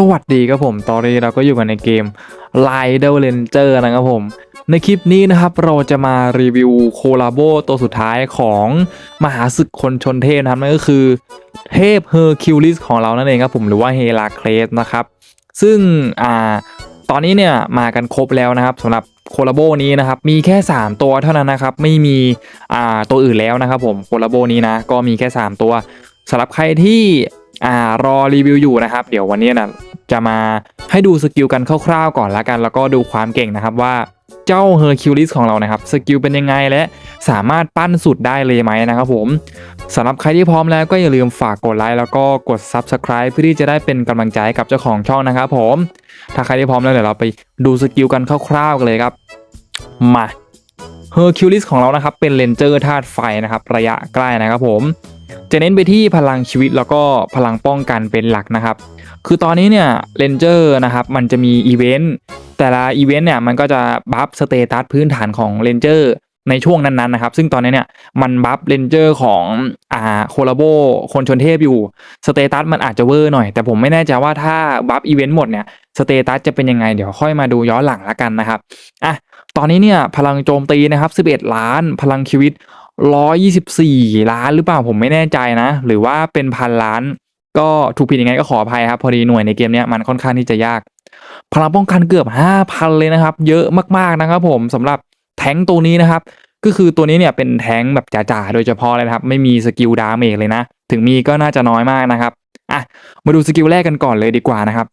สวัสดีครับผม ตอนนี้เราก็อยู่กันในเกม l i d e r Ranger นะครับผม ในคลิปนี้นะครับเราจะมารีวิวโคลาโบตัวสุดท้ายของมหาศึกคนชนเทพนะครับนั่นก็คือเทพเฮอร์คิวลิสของเรานั่นเองครับผมหรือว่าเฮราเคลสนะครับ ซึ่งอ่าตอนนี้เนี่ยมากันครบแล้วนะครับสำหรับโคลาโบนี้นะครับมีแค่ 3 ตัวเท่านั้นนะครับไม่มีอ่าตัวอื่นแล้วนะครับผมโคลาโบนี้นะก็มีแค่ 3 ตัวสำหรับใครที่ อ่ารอรีวิวอยู่นะครับ เดี๋ยววันนี้นะจะมาให้ดูสกิลกันคร่าวๆก่อนละกัน แล้วก็ดูความเก่งนะครับว่าเจ้าเฮอร์คิวลิสของเรานะครับสกิลเป็นยังไงและสามารถปั้นสุดได้เลยไหมนะครับผมสำหรับใครที่พร้อมแล้วก็อย่าลืมฝากกดไลค์แล้วก็กด Subscribe เพื่อที่จะได้เป็นกำลังใจกับเจ้าของช่องนะครับผม ถ้าใครที่พร้อมแล้วเดี๋ยวเราไปดูสกิลกันคร่าวๆกันเลยครับ มาเฮอร์คิวลิสของเรานะครับเป็นเลนเจอร์ธาตุไฟนะครับระยะใกล้นะครับผม จะเน้นไปที่พลังชีวิตแล้วก็พลังป้องกันเป็นหลักนะครับ คือตอนนี้เนี่ยเลนเจอร์นะครับมันจะมีอีเวนต์แต่ละอีเวนต์เนี่ยมันก็จะบัฟสเตตัสพื้นฐานของเลนเจอร์ในช่วงนั้นๆนะครับ ซึ่งตอนนี้เนี่ยมันบัฟเลนเจอร์ของอ่าโคลาโบคนชนเทพอยู่สเตตัสมันอาจจะเวอร์หน่อย แต่ผมไม่แน่ใจว่าถ้าบัฟอีเวนต์หมดเนี่ยสเตตัสจะเป็นยังไงเดี๋ยวค่อยมาดูย้อนหลังละกันนะครับอะตอนนี้เนี่ยพลังโจมตีนะครับ 11 ล้าน พลังชีวิต 124ล้านหรือเปล่าผมไม่แน่ใจนะ หรือว่าเป็นพันล้าน ก็ถูกผิดยังไงก็ขออภัยครับ พอดีหน่วยในเกมนี้มันค่อนข้างที่จะยาก พลังป้องกันเกือบ5,000เลยนะครับ เยอะมากๆนะครับ ผมสำหรับแท้งตัวนี้นะครับ ก็คือตัวนี้เนี่ยเป็นแท้งแบบจ๋าๆโดยเฉพาะเลยนะครับ ไม่มีสกิลดาเมจเลยนะ ถึงมีก็น่าจะน้อยมากนะครับอะมาดูสกิลแรกกันก่อนเลยดีกว่านะครับ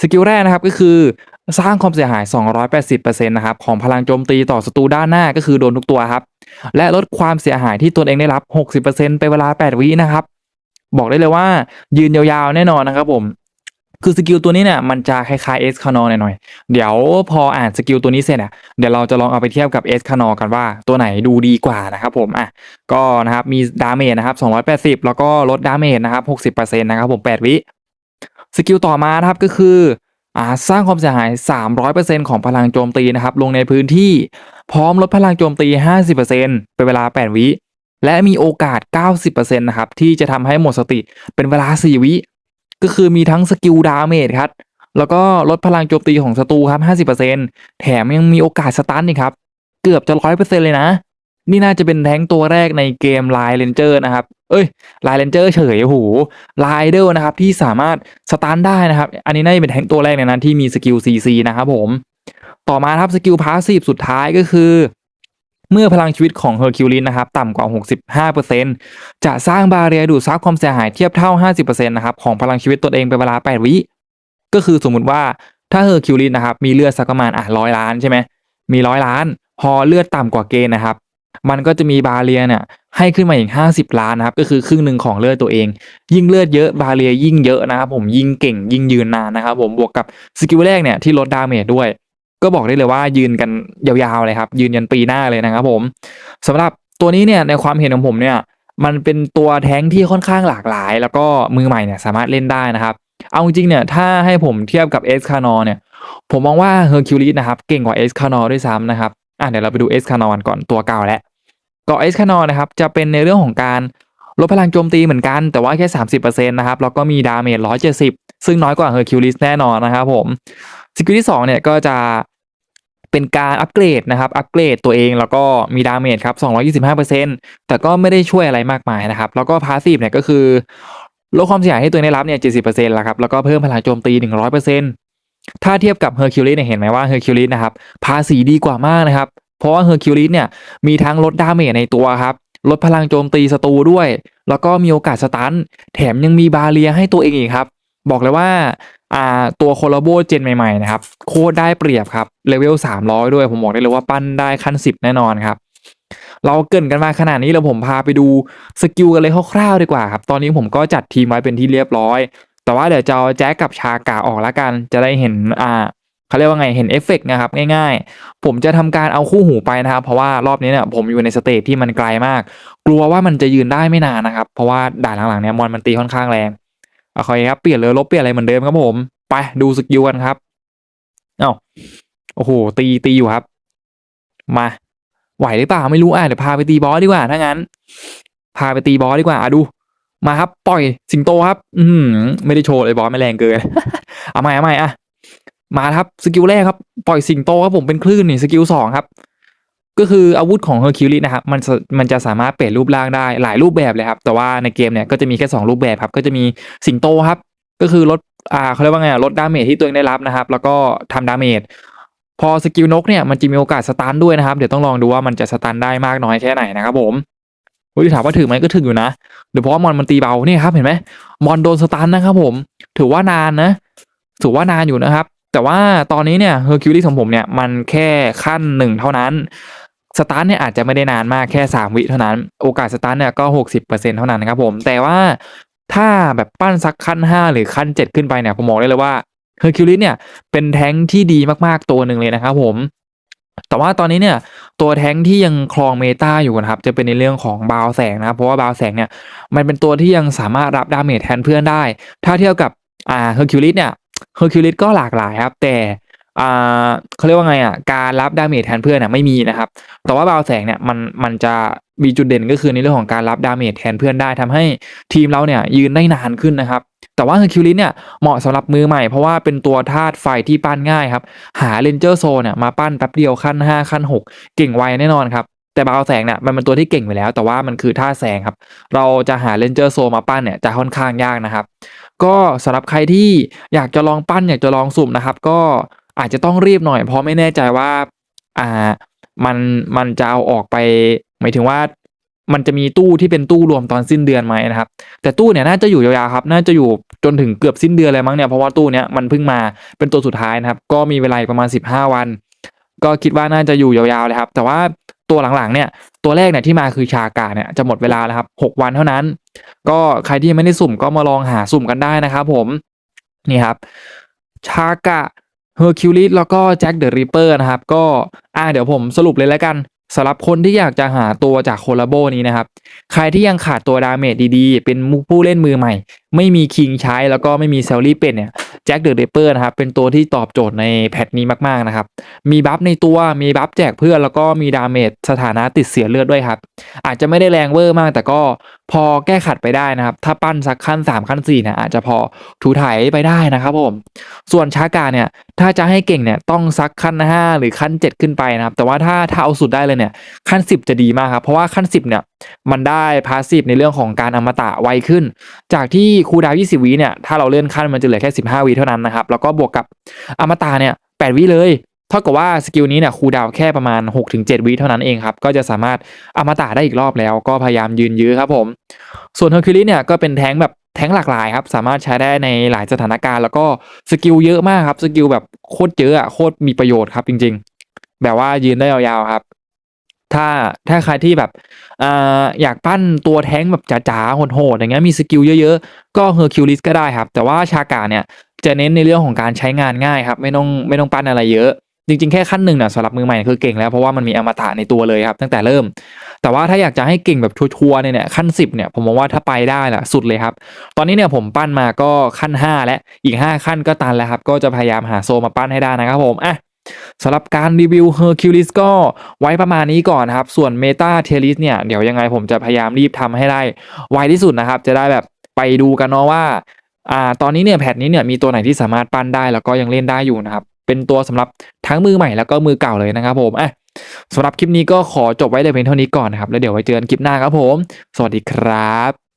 สกิลแรกนะครับก็คือสร้างความเสียหาย 280%นะครับของพลังโจมตีต่อศัตรูด้านหน้าก็คือโดนทุกตัวครับ และลดความเสียหายที่ตนเองได้รับ 60%เป็นเวลา 8 วินะครับ บอกได้เลยว่ายืนยาวๆ แน่นอนนะครับผม คือสกิลตัวนี้เนี่ยมันจะคล้ายๆเอสคานอหน่อยๆ เดี๋ยวพออ่านสกิลตัวนี้เสร็จอะเดี๋ยวเราจะลองเอาไปเทียบกับเอสคานอกันว่าตัวไหนดูดีกว่านะครับผมอะก็นะครับมีดาเมจนะครับ280 แล้วก็ลดดาเมจนะครับ60%นะครับผม 8 วิ สกิลต่อมานะครับก็คืออสร้างความเสียหาย 300%ของพลังโจมตีนะครับลงในพื้นที่พร้อมลดพลังโจมตี 50%เป็นเวลา 8 วิ และมีโอกาส 90%นะครับที่จะทำให้หมดสติเป็นเวลา 4 วิ ก็คือมีทั้งสกิลดาเมจครับแล้วก็ลดพลังโจมตีของศัตรูครับ 50%แถมยังมีโอกาสสตันอีกครับ เกือบจะ 100%เลยนะ นี่น่าจะเป็นแท้งตัวแรกในเกมไลน์เลนเจอร์นะครับ เอ้ยไลน์เลนเจอร์เฉยโอ้โหไลเดอร์นะครับที่สามารถสตาร์ทได้นะครับ อันนี้น่าจะเป็นแท้งตัวแรกในนั้นที่มีสกิล CC นะครับผม ต่อมาครับสกิลพาสซีฟสุดท้ายก็คือ เมื่อพลังชีวิตของเฮอร์คิวลินนะครับต่ำกว่า 65%จะสร้างบาเรียดูดซับความเสียหายเทียบเท่า 50%นะครับของพลังชีวิตตนเองเป็นเวลา 8 วิก็คือสมมุติว่าถ้าเฮอร์คิวลินนะครับมีเลือดสักประมาณอะร้อยล้านใช่ไหมมีร้อยล้าน พอเลือดต่ำกว่าเกณฑ์นะครับ มันก็จะมีบาเรียเนี่ยให้ขึ้นมาอีก 50 ล้านนะครับ ก็คือครึ่งหนึ่งของเลือดตัวเอง ยิ่งเลือดเยอะบาเรียยิ่งเยอะนะครับผมยิ่งเก่งยิ่งยืนนานนะครับผมบวกกับสกิลแรกเนี่ยที่ลดดาเมจด้วย ก็บอกได้เลยว่ายืนกันยาวๆเลยครับยืนยันปีหน้าเลยนะครับผมสำหรับตัวนี้เนี่ยในความเห็นของผมเนี่ยมันเป็นตัวแท้งที่ค่อนข้างหลากหลาย แล้วก็มือใหม่เนี่ยสามารถเล่นได้นะครับ เอาจริงเนี่ยถ้าให้ผมเทียบกับเอสคานอเนี่ยผมมองว่าเฮอร์คิวลิสนะครับเก่งกว่าเอสคานอด้วยซ้ำนะครับ อะเดี๋ยวเราไปดูเอสคานอนก่อนตัวเก่าแล้วก็เอสคานอนนะครับจะเป็นในเรื่องของการลดพลังโจมตีเหมือนกันแต่ว่าแค่ 30%นะครับแล้วก็มีดาเมจ170 ซึ่งน้อยกว่าเฮอร์คิวลิสแน่นอนนะครับผมสกิลที่2เนี่ยก็จะเป็นการอัปเกรดนะครับอัปเกรดตัวเองแล้วก็มีดาเมจครับ225%แต่ก็ไม่ได้ช่วยอะไรมากมายนะครับแล้วก็พาสซีฟเนี่ยก็คือลดความเสียหายให้ตัวเองได้รับเนี่ย70%แล้วครับแล้วก็เพิ่มพลังโจมตี 100% ถ้าเทียบกับเฮอร์คิวลิสเนี่ยเห็นไหมว่าเฮอร์คิวลิสนะครับภาษีดีกว่ามากนะครับ เพราะว่าเฮอร์คิวลิสเนี่ยมีทั้งลดดาเมจในตัวครับลดพลังโจมตีศัตรูด้วย แล้วก็มีโอกาสสตันแถมยังมีบาเรียให้ตัวเองอีกครับ บอกเลยว่าอ่าตัวโคลาโบเจนใหม่ๆนะครับโคตรได้เปรียบครับเลเวล300 ด้วยผมบอกได้เลยว่าปั้นได้ขั้น 10 แน่นอนครับเราเกินกันมาขนาดนี้แล้วผมพาไปดูสกิลกันเลยคร่าวๆดีกว่าครับ ตอนนี้ผมก็จัดทีมไว้เป็นที่เรียบร้อย แต่ว่าเดี๋ยวจะเอาแจ็คกับชากาออกแล้วกัน จะได้เห็นอ่าเขาเรียกว่าไงเห็นเอฟเฟกนะครับง่ายๆ ผมจะทำการเอาคู่หูไปนะครับ เพราะว่ารอบนี้เนี่ยผมอยู่ในสเตจที่มันไกลมาก กลัวว่ามันจะยืนได้ไม่นานนะครับ เพราะว่าด่านหลังๆเนี่ยมอนมันตีค่อนข้างแรงโอเคครับเปลี่ยนเลยลบเปลี่ยนอะไรเหมือนเดิมครับผมไปดูสกิลกันครับเอ้าโอ้โหตีตีอยู่ครับ มาไหวหรือเปล่าไม่รู้อะเดี๋ยวพาไปตีบอสดีกว่าถ้างั้น พาไปตีบอสดีกว่าอะดู มาครับ ปล่อยสิงโตครับ อืมไม่ได้โชว์เลยบอสไม่แรงเกินเอาใหม่เอาใหม่อะมาครับสกิลแรกครับ ปล่อยสิงโตครับผมเป็นคลื่นนี่สกิลสองครับ ก็คืออาวุธของเฮอร์คิวลิสนะครับมันมันจะสามารถเปลี่ยนรูปร่างได้หลายรูปแบบเลยครับ แต่ว่าในเกมเนี่ยก็จะมีแค่สองรูปแบบครับ ก็จะมีสิงโตครับ ก็คือลดอ่าเขาเรียกว่าไงลดดาเมจที่ตัวเองได้รับนะครับ แล้วก็ทำดาเมจพอสกิลนกเนี่ยมันจะมีโอกาสสตันด้วยนะครับ เดี๋ยวต้องลองดูว่ามันจะสตันได้มากน้อยแค่ไหนนะครับผม อุ้ยถามว่าถึงไหมก็ถึงอยู่นะเดี๋ยวเพราะว่ามอนมันตีเบาเนี่ยครับเห็นไหมมอนโดนสตันนะครับผม ถือว่านานนะถือว่านานอยู่นะครับ แต่ว่าตอนนี้เนี่ยเฮอร์คิวลิสของผมเนี่ยมันแค่ขั้นหนึ่งเท่านั้นสตาร์ทเนี่ยอาจจะไม่ได้นานมากแค่ 3 วิเท่านั้น โอกาสสตาร์ทเนี่ยก็ 60%เท่านั้นนะครับผม แต่ว่าถ้าแบบปั้นสักขั้น 5 หรือขั้น 7 ขึ้นไปเนี่ยผมบอกได้เลยว่าเฮอร์คิวลิสเนี่ยเป็นแท้งที่ดีมากๆตัวหนึ่งเลยนะครับผม แต่ว่าตอนนี้เนี่ยตัวแท้งที่ยังครองเมตาอยู่นะครับ จะเป็นในเรื่องของบาวแสงนะครับ เพราะว่าบาวแสงเนี่ยมันเป็นตัวที่ยังสามารถรับดาเมจแทนเพื่อนได้ ถ้าเทียบกับอ่าเฮอร์คิวลิสเนี่ยเฮอร์คิวลิสก็หลากหลายครับ แต่อ่าเขาเรียกว่าไงอะการรับดาเมจแทนเพื่อนน่ะไม่มีนะครับ แต่ว่าบาวแสงเนี่ยมันมันจะมีจุดเด่นก็คือในเรื่องของการรับดาเมจแทนเพื่อนได้ทำให้ทีมเราเนี่ยยืนได้นานขึ้นนะครับ แต่ว่าเฮอร์คิวลิสเนี่ยเหมาะสำหรับมือใหม่เพราะว่าเป็นตัวธาตุไฟที่ปั้นง่ายครับ หาเลนเจอร์โซเนี่ยมาปั้นแป๊บเดียวขั้น 5 ขั้น 6 เก่งไวแน่นอนครับ แต่บาวแสงเนี่ยมันเป็นตัวที่เก่งอยู่แล้ว แต่ว่ามันคือท่าแสงครับ เราจะหาเลนเจอร์โซมาปั้นเนี่ยจะค่อนข้างยากนะครับ ก็สำหรับใครที่อยากจะลองปั้นอยากจะลองสุ่มนะครับ ก็อาจจะต้องรีบหน่อยเพราะไม่แน่ใจว่าอ่ามันมันจะเอาออกไปหมายถึงว่า มันจะมีตู้ที่เป็นตู้รวมตอนสิ้นเดือนไหมนะครับ แต่ตู้เนี่ยน่าจะอยู่ยาวๆครับ น่าจะอยู่จนถึงเกือบสิ้นเดือนเลยมั้งเนี่ยเพราะว่าตู้เนี้ยมันเพิ่งมาเป็นตัวสุดท้ายนะครับ ก็มีเวลาอีกประมาณ 15 วัน ก็คิดว่าน่าจะอยู่ยาวๆเลยครับ แต่ว่าตัวหลังๆเนี่ยตัวแรกเนี่ยที่มาคือชากาเนี่ยจะหมดเวลาแล้วครับ 6 วันเท่านั้น ก็ใครที่ยังไม่ได้สุ่มก็มาลองหาสุ่มกันได้นะครับผมนี่ครับชากะเฮอร์คิวลิสแล้วก็แจ็คเดอะริปเปอร์นะครับ ก็อ่าเดี๋ยวผมสรุปเลยแล้วกัน สำหรับคนที่อยากจะหาตัวจากโคลาโบนี้นะครับ ใครที่ยังขาดตัวดาเมจดีๆ เป็นผู้เล่นมือใหม่ ไม่มีคิงใช้แล้วก็ไม่มีเซลลี่เป็ดเนี่ย แจ็คเดอะเรเปอร์นะครับเป็นตัวที่ตอบโจทย์ในแพทนี้มากๆนะครับมีบัฟในตัวมีบัฟแจกเพื่อนแล้วก็มีดาเมจสถานะติดเสียเลือดด้วยครับอาจจะไม่ได้แรงเวอร์มาก แต่ก็พอแก้ขัดไปได้นะครับ ถ้าปั้นสักขั้น 3 ขั้น4เนี่ยอาจจะพอถูถ่ายไปได้นะครับผมส่วนชากาเนี่ยถ้าจะให้เก่งเนี่ยต้องสักขั้น 5 หรือขั้น 7 ขึ้นไปนะครับแต่ว่าถ้าถ้าเอาสุดได้เลยเนี่ยขั้น 10 จะดีมากครับเพราะว่าขั้น 10เนี่ย มันได้พาสซีฟในเรื่องของการอมตะไวขึ้น จากที่คูดาว 20วิเนี่ยถ้าเราเลื่อนขั้นมันจะเหลือแค่ 15วิเท่านั้นนะครับ แล้วก็บวกกับอมตะเนี่ย8วิเลยเท่ากับว่าสกิลนี้เนี่ยคูดาวแค่ประมาณ 6-7วิเท่านั้นเองครับ ก็จะสามารถอมตะได้อีกรอบแล้ว ก็พยายามยืนยื้อครับผม ส่วนเฮอร์คิวลิสเนี่ยก็เป็นแท้งแบบแท้งหลากหลายครับ สามารถใช้ได้ในหลายสถานการณ์ แล้วก็สกิลเยอะมากครับ สกิลแบบโคตรเยอะอะโคตรมีประโยชน์ครับจริง ๆ แบบว่ายืนได้ยาวๆครับ ถ้าถ้าใครที่แบบออยากปั้นตัวแท้งแบบจ๋าๆโหดๆอย่างเงี้ยมีสกิลเยอะๆ ก็เฮอร์คิวลิสก็ได้ครับ แต่ว่าชากาเนี่ยจะเน้นในเรื่องของการใช้งานง่ายครับไม่ต้องไม่ต้องปั้นอะไรเยอะ จริงๆ แค่ขั้นหนึ่งน่ะสำหรับมือใหม่คือเก่งแล้วเพราะว่ามันมีอมตะในตัวเลยครับ ตั้งแต่เริ่ม แต่ว่าถ้าอยากจะให้เก่งแบบชัวร์ๆเนี่ยเนี่ยขั้น 10เนี่ยผมมองว่าถ้าไปได้ล่ะสุดเลยครับ ตอนนี้เนี่ยผมปั้นมาก็ขั้น 5 และอีก 5 ขั้นก็ตันแล้วครับก็จะพยายามหาโซมาปั้นให้ได้นะครับผมอะ สำหรับการรีวิว Hercules ก็ไว้ประมาณนี้ก่อนนะครับ ส่วน Meta t e l i s เนี่ย เดี๋ยวยังไงผมจะพยายามรีบทำให้ได้ไวที่สุดนะครับ จะได้แบบไปดูกันเนาะว่าอ่าตอนนี้เนี่ยแพทนี้เนี่ยมีตัวไหนที่สามารถปั้นได้แล้วก็ยังเล่นได้อยู่นะครับ เป็นตัวสำหรับทั้งมือใหม่แล้วก็มือเก่าเลยนะครับผมอะสำหรับคลิปนี้ก็ขอจบไว้แต่เพียงเท่านี้ก่อนนะครับ แล้วเดี๋ยวไว้เจอกันคลิปหน้าครับผม สวัสดีครับ